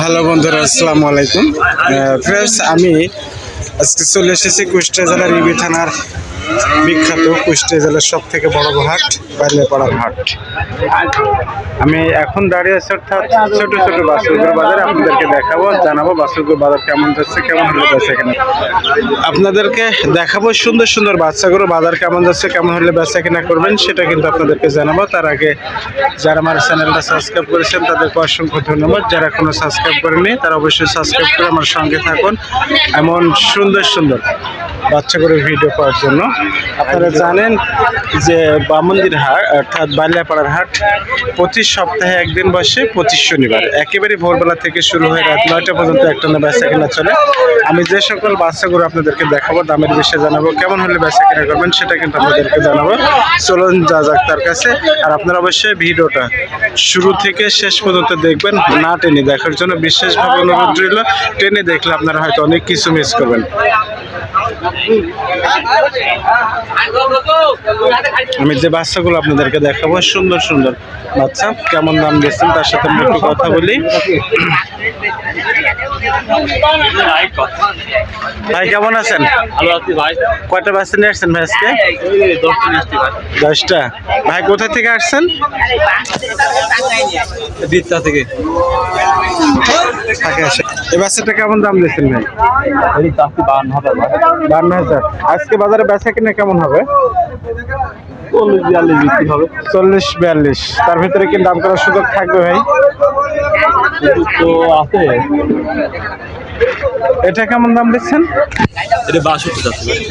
Hello বন্ধুরা আসসালামু আলাইকুম। ফ্রেন্ডস আমি আজকে চলে এসেছি কুষ্টিয়া জেলার ইবি থানার বিখ্যাত কুষ্টিয়া জেলার সব থেকে বড় হাট বাইলেপাড়ার হাট আমি এখন দাঁড়িয়ে আছি অর্থাৎ ছোট ছোট বাসুরগুলো বাজারে। আপনাদেরকে দেখাবো জানাব বাসুরগুলো বাজার কেমন যাচ্ছে কেমন হলে বেচা কিনা। আপনাদেরকে দেখাবো সুন্দর সুন্দর বাচ্চাগুলো বাজার কেমন যাচ্ছে কেমন হলে বেচা কিনা করবেন সেটা কিন্তু আপনাদেরকে জানাব। তার আগে যারা আমার চ্যানেলটা সাবস্ক্রাইব করেছেন তাদেরকে অসংখ্য ধন্যবাদ। যারা কোনো সাবস্ক্রাইব করেনি তারা অবশ্যই সাবস্ক্রাইব করে আমার সঙ্গে থাকুন। এমন সুন্দর সুন্দর বাচ্চা করে ভিডিও পাওয়ার জন্য। আপনারা জানেন যে বামন্দির হাট, অর্থাৎ বালিয়াপাড়ার হাট প্রতি সপ্তাহে একদিন বসে, পঁচিশ শনিবার। একেবারে ভোরবেলা থেকে শুরু হয়ে রাত নয়টা পর্যন্ত একটা না বেচা কেনা চলে। আমি যে সকল বাচ্চাগুলো আপনাদেরকে দেখাবো, দামের বিষয়ে জানাব, কেমন হলে বেচা কেনা করবেন সেটা কিন্তু আপনাদেরকে জানাব। চলুন, যা যাক তার কাছে। আর আপনারা অবশ্যই ভিডিওটা শুরু থেকে শেষ পর্যন্ত দেখবেন, না টেনে দেখার জন্য বিশেষভাবে অনুরোধ রইল। টেনে দেখলে আপনারা হয়তো অনেক কিছু মিস করবেন। আমি যে বাচ্চাগুলো আপনাদেরকে দেখাবো সুন্দর সুন্দর বাচ্চা। কেমন দাম দিচ্ছেন তার সাথে আমরা একটু কথা বলি। ভাই কেমন আছেন? ভালো আছি ভাই। কয়টা বাচ্চা নিয়ে আসছেন ভাই আজকে? দশটা। ভাই কোথা থেকে আসছেন? থেকে। এই বাচ্চাটা কেমন দাম দিচ্ছেন ভাই? বান্ন হাজার আজকে বাজারে বেচা কিনা কেমন হবে? চল্লিশ বিয়াল্লিশ বিক্রি হবে। চল্লিশ বিয়াল্লিশ। তার ভিতরে কি দাম করার সুযোগ থাকবে ভাই? তো আছে। এটা কেমন দাম দিচ্ছেন? এটা বাষট্টি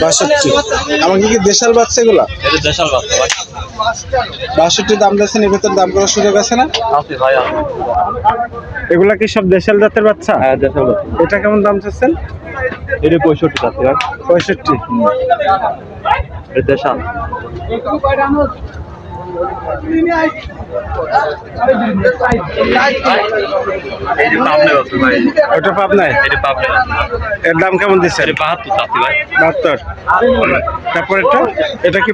বাষট্টি। আমাকে কি দেশাল বাচ্চাগুলো এটা দেশাল বাচ্চা বাষট্টি দাম দিয়েছেন এর ভিতরে দাম করার সুযোগ আছে না? এগুলা কি সব দেশাল জাতের বাচ্চা? হ্যাঁ দেশাল বাচ্চা। এটা কেমন দাম চাচ্ছেন? এটা পঁয়ষট্টি ভাই। পঁয়ষট্টি। দেশাল। ওটা এর দাম কেমন দিচ্ছে এটা বাহাত্তর চাচ্ছি ভাই। বাহাত্তর। তারপর এটা এটা কি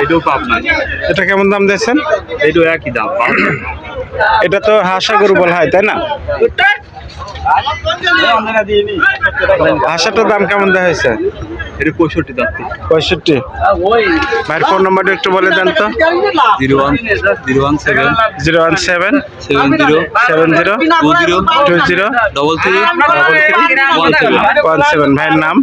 এটাও পাবনা এটা কেমন দাম দিয়েছেন? এটাও একই দাম এটা তো হাসা গরু বলা হয় তাই না? হাসাটার দাম কেমন দেওয়া হয়েছে এটা পঁয়ষট্টি যাচ্ছে পঁয়ষট্টি ভাইয়ের ফোন নাম্বারটা একটু বলে দেন তো zero one zero one seven zero one seven seven zero seven zero two zero two zero double three double three one seven one seven ভাইয়ের নাম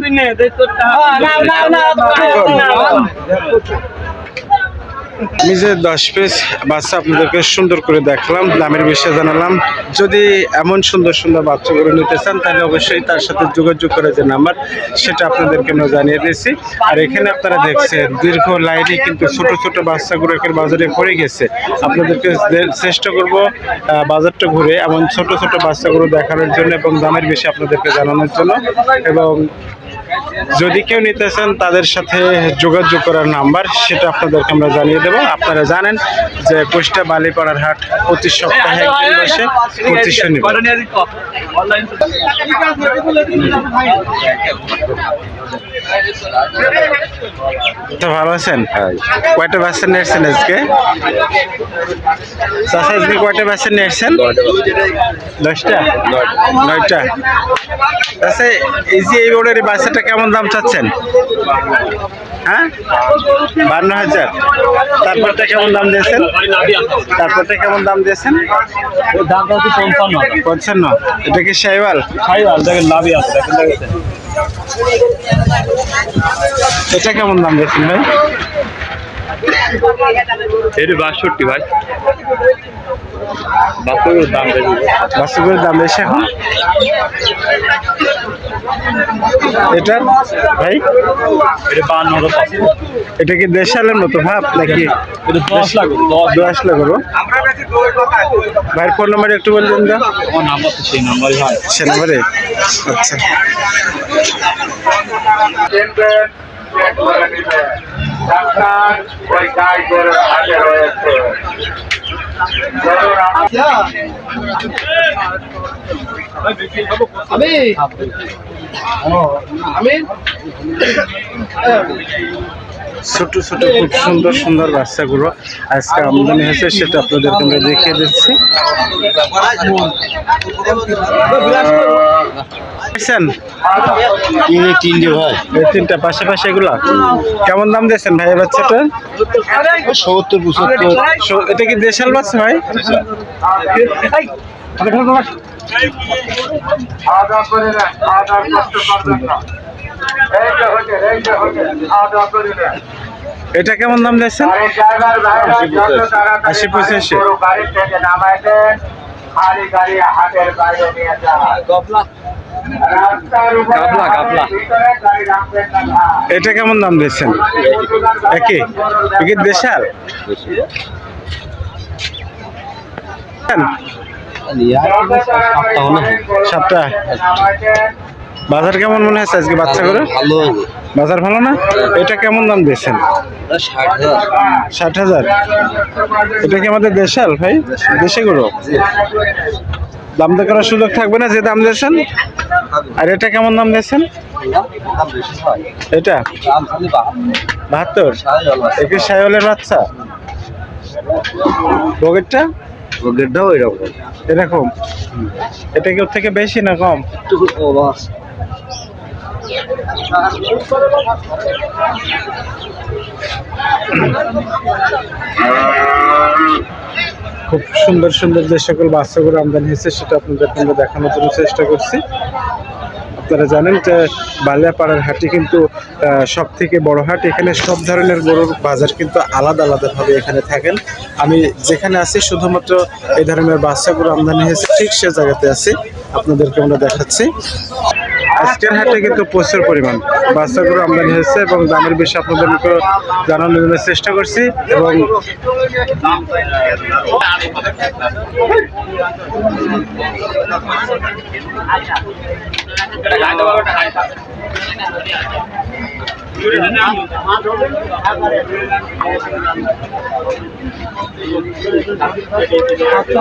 যে দশ পিস বাচ্চা আপনাদেরকে সুন্দর করে দেখলাম, দামের বিষয়ে জানালাম। যদি এমন সুন্দর সুন্দর বাচ্চাগুলো নিতে চান, তাহলে অবশ্যই তার সাথে যোগাযোগ করে যে নাম্বার, সেটা আপনাদেরকে আমি জানিয়ে দিয়েছি। আর এখানে আপনারা দেখছেন, দীর্ঘ লাইনে কিন্তু ছোট ছোট বাচ্চাগুলো এখানে বাজারে পড়ে গেছে। আপনাদেরকে চেষ্টা করব বাজারটা ঘুরে এমন ছোট ছোট বাচ্চাগুলো দেখানোর জন্য এবং দামের বিষয়ে আপনাদেরকে জানানোর জন্য। এবং যদি কেউ নিতে চান তাদের সাথে যোগাযোগ করার নাম্বার, সেটা আপনাদেরকে আমরা জানিয়ে দেবো। আপনারা জানেন যে কুষ্টা বালিপাড়ার হাট প্রতি সপ্তাহে বসে প্রতি শনিবার। তো ভালো আছেন? কয়টা বাচ্চা নিয়েছেন আজকে? চাষা আজকে কয়টা বাচ্চা নিয়েছেন দশটা? নয়টা। আচ্ছা এই যে এই বোর্ডের বাচ্চাটা কেমন দাম চাচ্ছেন? হ্যাঁ? বান্ন হাজার। তারপরটা কেমন দাম দিয়েছেন? তারপরটা কেমন দাম দিয়েছেন? দামটা হচ্ছে পঞ্চান্ন। পঞ্চান্ন এটা কি শাইওয়াল খাইবাল দেখেন লাভই আছে এটা কেমন দাম দিয়েছেন ভাই? এটা বাষট্টি ভাই। দাম বেশি। দাম বেশি এখন? এটা? ভাই? এটা বান্ন এটা কি দেশালের মতো ভাব নাকি? এটা দশ লাখ দশ দশ লাখ করব ভাইয়ের ফোন নাম্বার একটু বললেন তো। আমার নাম্বার তো সেই নাম্বারই ভাই সে নাম্বারে? আচ্ছা। ডাক্তার ওই গাই গরুর হাতে রয়েছে। আমি আমি ছোট ছোট খুব সুন্দর সুন্দর বাচ্চাগুলো আজকে আমদানি হয়েছে সেটা আপনাদেরকে আমরা দেখিয়ে দিচ্ছি। দেখছেন? তিনটে ভাই। এই তিনটা পাশাপাশি এগুলো? কেমন দাম দিয়েছেন ভাই সত্তর পঁচাত্তর। এটা কি দেশাল বাচ্চা ভাই? এটা কেমন দাম দিয়েছেন? আশি পঁচাশি। খালি গাড়ি হাটের বাইরে নিয়ে গাবলা, গাবলা। এটা কেমন দাম দিয়েছেন একই? কি দেশাল? সাতটা বাজার কেমন মনে হচ্ছে আজকে বাচ্চা করে ভালো। বাজার ভালো না? এটা কেমন দাম দিয়েছেন? ষাট হাজার। এটা কি আমাদের দেশাল ভাই? দেশে গরু? দাম দর করার সুযোগ থাকবে না যে দাম দিয়েছেন? আর এটা কেমন দাম দিয়েছেন? এটা? বাহাত্তর। একে সাইওয়ালের বাচ্চা। বগেরটা গেটটাও এরকম। এরকম? এটা কি ওর থেকে বেশি না কম? খুব সুন্দর সুন্দর যে সকল বাচ্চাগুলো আমদানি হয়েছে সেটা আপনাদের আমরা দেখানোর জন্য চেষ্টা করছি। আপনারা জানেন যে বালিয়াপাড়ার হাটে কিন্তু সব থেকে বড় হাট। এখানে সব ধরনের গরুর বাজার কিন্তু আলাদা আলাদাভাবে এখানে থাকেন। আমি যেখানে আছি, শুধুমাত্র এই ধরনের বাচ্চাগুলো আমদানি হয়েছে ঠিক সে জায়গাতে আছি। আপনাদেরকে আমরা দেখাচ্ছি। আজকের হাটে কিন্তু প্রচুর পরিমাণ বাচ্চাগুলো আমদানি হয়েছে এবং দামের বিষয়ে আপনাদেরকে জানানোর জন্য চেষ্টা করছি এবং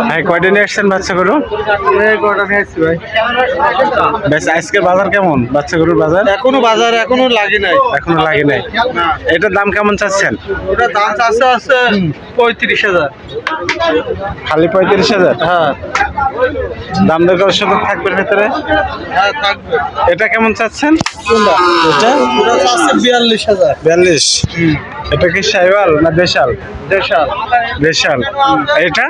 হ্যাঁ কয়টা নিয়ে আসছেন নিয়ে আসছি ভাই? বেশ আজকের বাজার কেমন বাচ্চাগুলোর বাজার? এখনও বাজার এখনও লাগে নাই। এখনও লাগে নাই। এটার দাম কেমন চাচ্ছেন? ওটা দাম চাচ্ছে আছে পঁয়ত্রিশ হাজার। খালি পঁয়ত্রিশ হাজার? হ্যাঁ। দাম দর করার সুযোগ থাকবে ভেতরে? হ্যাঁ এটা কেমন চাচ্ছেন? এটা? বিয়াল্লিশ হাজার। বিয়াল্লিশ। এটা কি সাইওয়াল না দেশাল? দেশাল। দেশাল। এটা?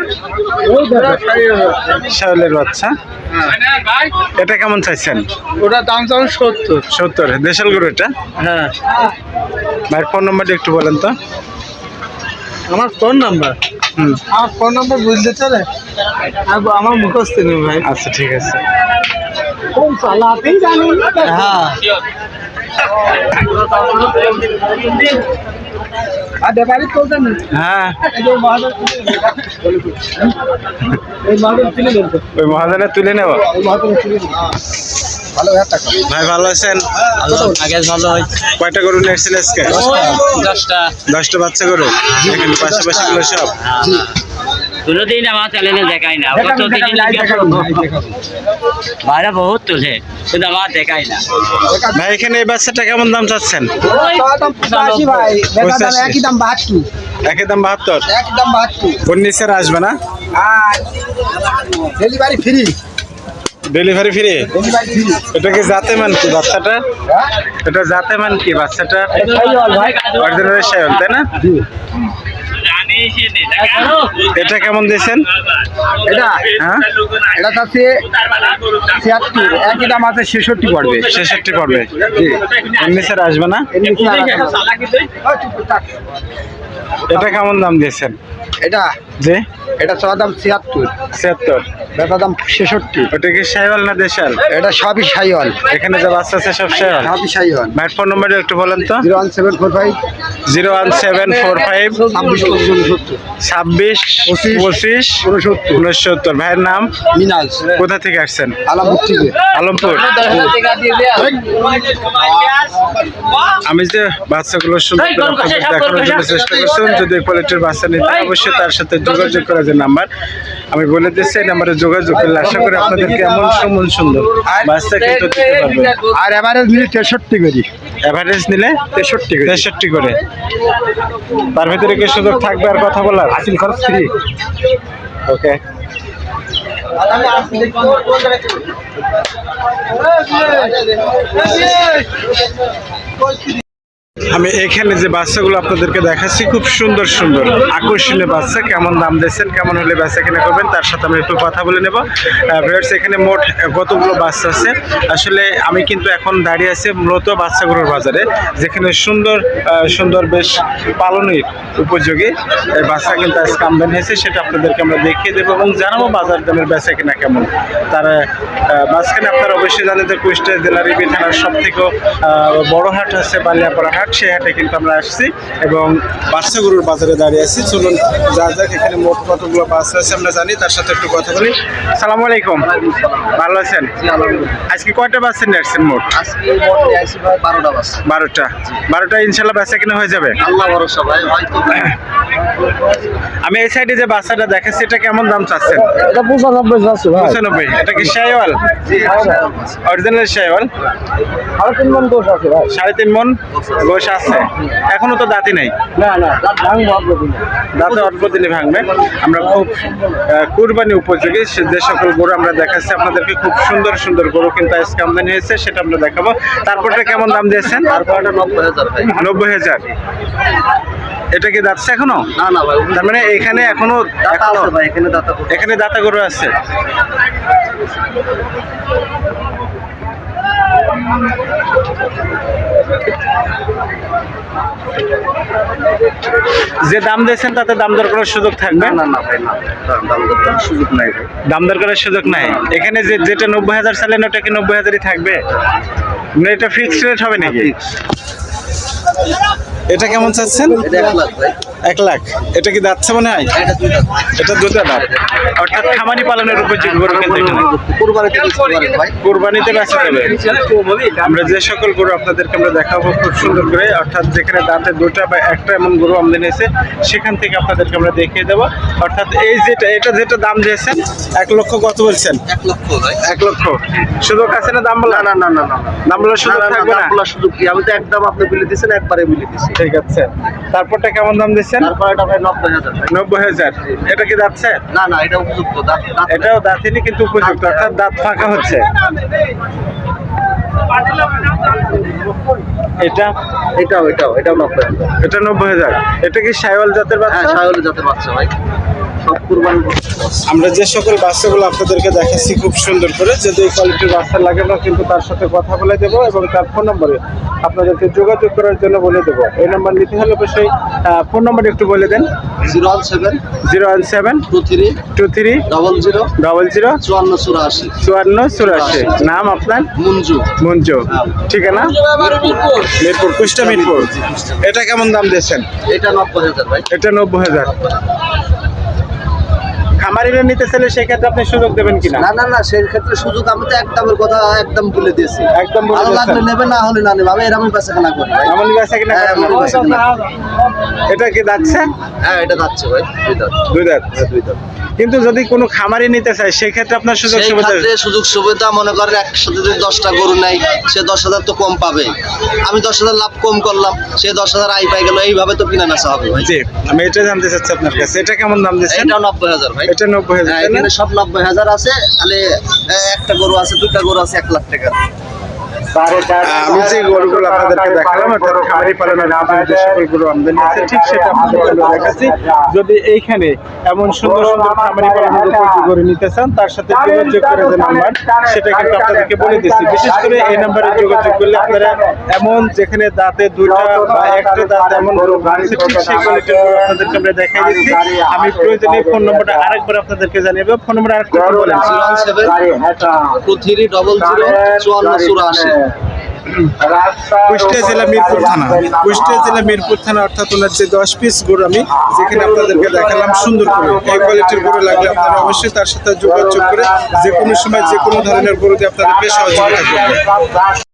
শাওলের বাচ্চা। এটা কেমন চাইছেন? ওটা দাম চাচ্ছে সত্তর। সত্তর। দেশাল গরু এটা? হ্যাঁ। ভাই ফোন নাম্বারটা একটু বলেন তো। আমার ফোন নাম্বার আমার ফোন নাম্বার বুঝতে চলে আমার মুখস্থ নেই ভাই। আচ্ছা ঠিক আছে। হ্যাঁ। হ্যাঁ। ওই মহাজনে তুলে নেব। একটা ভাই ভালো আছেন? আগে ভালো হয়। কয়টা গরু আজকে? দশটা। দশটা বাচ্চা গরু? পাশাপাশি গুলো সব? কোনোদিন আমার চ্যানেলে দেখাই না। ভাড়া বহুত তুলে কিন্তু আমার দেখাই না। ভাই এখানে এই বাচ্চাটা কেমন দাম চাচ্ছেন? একই দাম বাহাত্তর। একই দাম বাহাত্তর? একই দাম বাহাত্তর। ওর আসবে না? আর ডেলিভারি ফ্রি ডেলিভারি ফ্রি এটা কি জাতে মান কি বাচ্চাটা? এটা জাতে মান কি বাচ্চাটা? অরিজিনাল শায়ল তাই না? এটা কেমন দিয়েছেন? এটা হ্যাঁ? এটা তাতে ছিয়াত্তর। একই দাম আছে ছেষট্টি পড়বে। ছেষট্টি পড়বে। এমনি স্যার আসবে না। এটা কেমন দাম দিয়েছেন? এটা? যে এটা চাওয়া দাম ছিয়াত্তর। ছিয়াত্তর। বেটা দাম ছেষট্টি। ওটা কি শাইওয়াল না দেশাল? এটা সবই সাইওয়াল এখানে যে বাচ্চা আছে সব শাইওয়াল? সবই সাইওয়াল ভাইয়ের ফোন নাম্বারটা একটু বলেন তো। Zero one seven four five. Zero one seven four five. ছাব্বিশ পঁচিশ উনসত্তর ছাব্বিশ পঁচিশ, পঁচিশ উনসত্তর উনসত্তর ভাইয়ের নাম? মিনাজ। কোথা থেকে আসছেন? আলামুর থেকে। আলমপুর। আমি যে বাচ্চাগুলো সুন্দর করে দেখানোর জন্য চেষ্টা করছিলাম যদি কোয়ালিটির বাচ্চা নিতে অবশ্যই তার সাথে যোগাযোগ করার যে নাম্বার। আমি বলে দিচ্ছি এই নাম্বারে যোগাযোগ করলে আশা করি আপনাদেরকে এমন সুমন সুন্দর বাচ্চা কিন্তু দিতে পারবেন আর এবারে নিলে তেষট্টি করি। এভারেজ নিলে তেষট্টি করে। তেষট্টি করে। তার ভিতরে কি সুযোগ থাকবে আর কথা বলার? আসিল খরচ ফ্রি ওকে আমি পরিস্থিতি এখানে যে বাচ্চাগুলো আপনাদেরকে দেখাচ্ছি, খুব সুন্দর সুন্দর। আকর্ষণীয় বাচ্চা, কেমন দাম দিচ্ছেন কেমন হলে বাচ্চা কিনে করবেন, তার সাথে আমি একটু কথা বলে নেব। ভিউয়ার্স এখানে মোট কতগুলো বাচ্চা আছে? আসলে আমি কিন্তু এখন দাঁড়িয়ে আছি মূলত বাচ্চাগুলোর বাজারে, যেখানে সুন্দর সুন্দর বেশ পালনের উপযোগী বাচ্চা কিন্তু আজকে আমদানি হয়েছে, সেটা আপনাদেরকে আমরা দেখিয়ে দেবো এবং জানাব বাজার দামের বেচা কিনা কেমন। তার মাঝখানে আপনারা অবশ্যই জানেন যে কুষ্টিয়া জেলার ইবি থানার সব থেকে বড় হাট আছে, বালিয়াপাড়া হাট। সেই হাটে কিন্তু আমরা আসছি এবং বাচ্চা গরুর বাজারে দাঁড়িয়ে আছি। চলুন যা যাক এখানে মোট কতগুলো বাচ্চা আছে আমরা জানি তার সাথে একটু কথা বলি। সালাম আলাইকুম। ভালো আছেন? আজকে কয়টা বাচ্চা নিয়ে আসছেন মোট? বারোটা বাস। বারোটা। ইনশাল্লাহ বাচ্চা কিনা হয়ে যাবে? আল্লাহ ভরসা ভাই আমি এই সাইডে যে বাচ্চাটা দেখাচ্ছি এটা কেমন দাম চাচ্ছেন? এটা পঁচানব্বই ভাই। পঁচানব্বই। এটা কি অরিজিনাল শাইওয়াল। সাড়ে তিন মন দোষ আছে সাড়ে তিন মন আছে। এখনও তো দাঁতি নেই। না না ভাঙবো আপনার দাঁতে অল্প দিনে ভাঙবে। আমরা খুব কুরবানি উপযোগী। যে সকল গরু আমরা দেখাচ্ছি আপনাদেরকে খুব সুন্দর সুন্দর গরু কিন্তু আজকে আমদানি হয়েছে সেটা আমরা দেখাবো। তারপরটা কেমন দাম দিয়েছেন? নব্বই হাজার এটা কি যাচ্ছে এখনও? না না ভাই তার মানে এখানে এখনও দাতা এখনও? দাতা এখানে দাতা গরু আছে। যে দাম দিয়েছেন তাতে দাম দর করার সুযোগ থাকবে? না না ভাই না দাম দর দর সুযোগ নাই দাম দর করার সুযোগ নাই? এখানে যে যেটা নব্বই হাজার চালেন ওটা কি নব্বই হাজারই থাকবে? না এটা ফিক্সড রেট হবে নাকি? এটা কেমন চাচ্ছেন? এক লাখ এটা কি যাচ্ছে মনে হয়? এটা দুটো দাম অর্থাৎ খামারি পালনের উপযোগী গরু কুরবানিতে বেচা যাবে আমরা যে সকল গরু আপনাদেরকে আমরা দেখাবো খুব সুন্দর করে অর্থাৎ যেখানে দাঁতে দুটা বা একটা এমন গরু আমদানি হয়েছে সেখান থেকে আপনাদেরকে আমরা দেখিয়ে দেবো। অর্থাৎ এই যেটা এটা যেটা দাম দিয়েছেন এক লক্ষ কত বলছেন? এক লক্ষ ভাই। এক লক্ষ। সুযোগ আছে না দাম বলা না না না না দাম বলার সুযোগ থাকবে না? সুযোগ কি? আমি তো একদম আপনি বলে দিয়েছেন একবারে বলে দিয়েছি ঠিক আছে। তারপরটা কেমন দাম দিচ্ছেন? তারপরে এটা ভাই নব্বই হাজার। নব্বই হাজার। এটা কি যাচ্ছে না না এটা উপযুক্ত এটাও দাঁতিনি কিন্তু উপযুক্ত অর্থাৎ দাঁত ফাঁকা হচ্ছে। এটা? এটাও এটাও এটাও নব্বই হাজার। এটা নব্বই হাজার। এটা কি সাইওয়াল জাতের হ্যাঁ বাচ্চা সায়লে যাতে বাচ্চা ভাই। আমরা যে সকল বাচ্চাগুলো আপনাদেরকে দেখাচ্ছি খুব সুন্দর করে যদি এই কোয়ালিটির বাচ্চা লাগে না কিন্তু তার সাথে কথা বলে দেবো এবং তার ফোন নম্বরে আপনাদেরকে যোগাযোগ করার জন্য বলে দেবো। এই নাম্বার নিতে হলে অবশ্যই ফোন নম্বর একটু বলে দেন। Zero one seven zero one seven two three two three double zero double zero চুয়ান্ন চুরাশি। চুয়ান্ন চুরাশি। নাম আপনার? মুঞ্জু। মঞ্জু। ঠিকানা? মিরপুর কুষ্টা মিরপুর। এটা কেমন দাম দিয়েছেন? এটা নব্বই হাজার এটা নব্বই হাজার। খামারিরা নিতে চাইলে সেক্ষেত্রে আপনি সুযোগ দেবেন কিনা? না না না সেই ক্ষেত্রে সুযোগ আমি তো একদমের কথা একদম বলে দিয়েছি। একদম বলে ভালো লাগলে দিয়েছেন। নেবে না হলে না নেবে আমি এরকমই বেচা কেনা করি এমনই বেচা কিনা এটা কি যাচ্ছে হ্যাঁ এটা যাচ্ছে ভাই দুই দাঁত। দুই দাঁত। হ্যাঁ, দুই দাঁত। কিন্তু যদি কোনো খামারি নিতে চায় সেক্ষেত্রে আপনার সুযোগ সুবিধা সুযোগ সুবিধা মনে করেন একসাথে যদি দশটা গরু নেয় সে দশ হাজার তো কম পাবে। আমি দশ হাজার লাভ কম করলাম সে দশ হাজার আই পাই গেল এইভাবে তো কিনা বেচা হবে ভাই। জি আমি এটা জানতে চাচ্ছি আপনার কাছে। এটা কেমন দাম দিচ্ছেন? এটা নব্বই হাজার ভাই। এটা নব্বই হাজার হ্যাঁ, এখানে সব নব্বই হাজার আছে তাহলে একটা গরু আছে দুটা গরু আছে এক লাখ টাকা। আমি যে গরুগুলো আপনাদেরকে দেখালাম অর্থাৎ খামারি পালনের যে সকল আমদানি আছে ঠিক সেটা আপনাদেরকে আমরা দেখাচ্ছি। যদি এইখানে এমন সুন্দর সুন্দর খামারি পালনের উপযোগী গরু নিতে চান, তার সাথে যোগাযোগ করে যে নাম্বার, সেটা কিন্তু আপনাদেরকে বলে দিচ্ছি। বিশেষ করে এই নাম্বারে যোগাযোগ করলে আপনারা এমন যেখানে দাঁতে দুইটা বা একটা দাঁত এমন গরু আছে ঠিক সেই কোয়ালিটির আপনাদেরকে আমরা দেখাই দিচ্ছি। আমি প্রয়োজনীয় ফোন নম্বরটা আরেকবার আপনাদেরকে জানিয়ে দেবো। ফোন নম্বর আরেকবার বলেন। Seven two three double zero চুয়ান্ন চুরাশি। কুষ্টিয়া জেলা মিরপুর থানা। কুষ্টিয়া জেলা মিরপুর থানা অর্থাৎ ওনার যে দশ পিস গরু আমি যেখানে আপনাদেরকে দেখালাম সুন্দর করে। এই কোয়ালিটির গরু লাগলে আপনারা অবশ্যই তার সাথে যোগাযোগ করে যে কোনো সময় যে কোনো ধরনের গরুতে আপনারা বেশ সহযোগিতা করবেন।